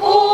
Oh.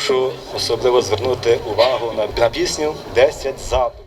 прошу особливо звернути увагу на, на пісню «10 заповідей».